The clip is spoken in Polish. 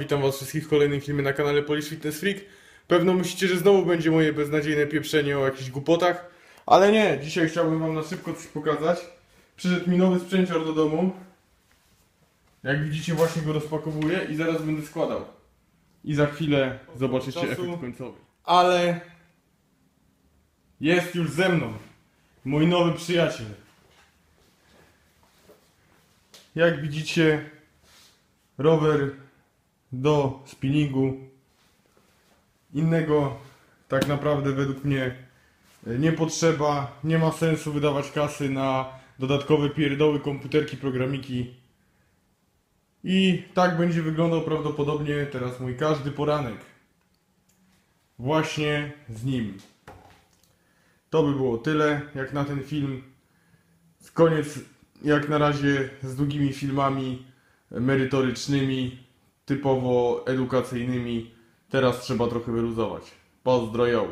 Witam was wszystkich w kolejnym filmie na kanale Polish Fitness Freak. Pewno myślicie, że znowu będzie moje beznadziejne pieprzenie o jakichś głupotach, ale nie, dzisiaj chciałbym wam na szybko coś pokazać. Przyszedł mi nowy sprzęcior do domu. Jak widzicie właśnie go rozpakowuję i zaraz będę składał. I za chwilę zobaczycie Czasu. efekt końcowy. Ale jest już ze mną mój nowy przyjaciel. Jak widzicie, rower do spinningu. Innego tak naprawdę według mnie nie potrzeba. Nie ma sensu wydawać kasy na dodatkowe pierdoły, komputerki, programiki. I tak będzie wyglądał prawdopodobnie teraz mój każdy poranek. Właśnie z nim. To by było tyle jak na ten film. Koniec jak na razie z długimi filmami merytorycznymi, typowo edukacyjnymi. Teraz trzeba trochę wyluzować. Pozdroją.